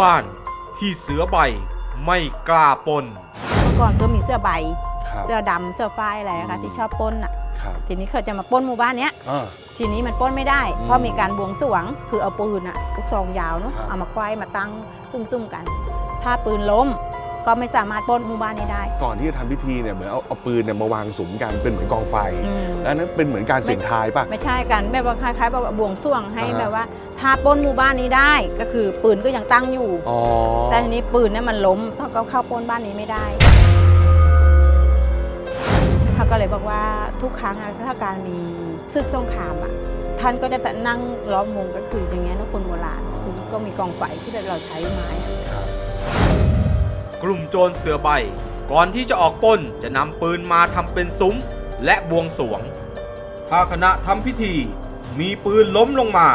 บ้านที่เสือใบไม่กล้าปล้นเมื่อก่อนก็มีเสื้อใบ ครับ เสื้อดำเสื้อฝ้ายอะไรอะค่ะที่ชอบปล้นอะ ครับ ทีนี้เขาจะมาปล้นหมู่บ้านเนี้ย อ่า ทีนี้มันปล้นไม่ได้ อืมเพราะมีการบวงสรวง คือเอาปืนอะลูกซองยาวเนาะครับ เอามาควายมาตั้งซุ่มๆกัน ถ้าปืนล้มก็ไม่สามารถปล้นหมู่บ้านนี้ได้ก่อนที่จะทำพิธีเนี่ยเหมือนเอาเอาปืนเนี่ยมาวางสุมกันเป็นเหมือนกองไฟอืม แล้วนั้นเป็นเหมือนการเสี่ยงทายป่ะ ไม่ใช่กันแบบว่าคล้ายๆแบบว่าบวงสรวงให้อ่าฮะแบบว่า ถ้าปล้นหมู่บ้านนี้ได้ก็คือปืนก็ยังตั้งอยู่ อ๋อแต่ทีนี้ปืนเนี่ยมันล้มเขาก็เข้าปล้นบ้านนี้ไม่ได้เขาก็เลยบอกว่าทุกครั้งอะถ้าการมีศึกสงครามอะท่านก็จะนั่งล้อมวงก็คืออย่างเงี้ยนะคนโบราณคือก็มีกองไฟที่เราใช้ไม้อะครับกลุ่มโจรเสือใบ ก่อนที่จะออกปล้นจะนำปืนมาทำเป็นซุ้ม และบวงสรวง ถ้าคณะทำพิธี มีปืนล้มลงมา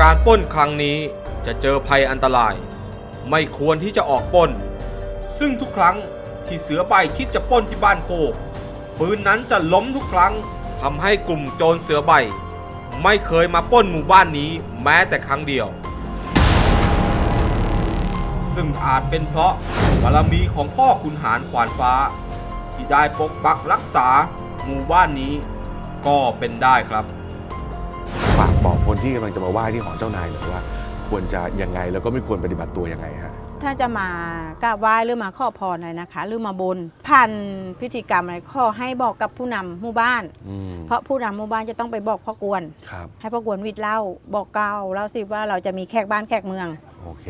การป้นครั้งนี้จะเจอภัยอันตราย ไม่ควรที่จะออกป้น ซึ่งทุกครั้งที่เสือใบคิดจะป้นที่บ้านโคกปืนนั้นจะล้มทุกครั้งทำให้กลุ่มโจรเสือใบ ไม่เคยมาป้นหมู่บ้านนี้แม้แต่ครั้งเดียว ซึ่งอาจเป็นเพราะบารมีของพ่อขุนหารขวานฟ้า ที่ได้ปกปักรักษาหมู่บ้านนี้ก็เป็นได้ครับ ฝากบอกคนที่กำลังจะมาไหว้ที่หอเจ้านายหน่อยว่า ควรจะยังไงแล้วก็ไม่ควรปฏิบัติตัวยังไงฮะ ถ้าจะมากราบไหว้หรือมาขอพรอะไรนะคะ หรือมาบนผ่านพิธีกรรมอะไรขอให้บอกกับผู้นำหมู่บ้าน อืมเพราะผู้นำหมู่บ้านจะต้องไปบอกพ่อกวน ครับ ให้พ่อกวนวิทย์เล่าบอกเก้าเล่าสิว่าเราจะมีแขกบ้านแขกเมือง โอเค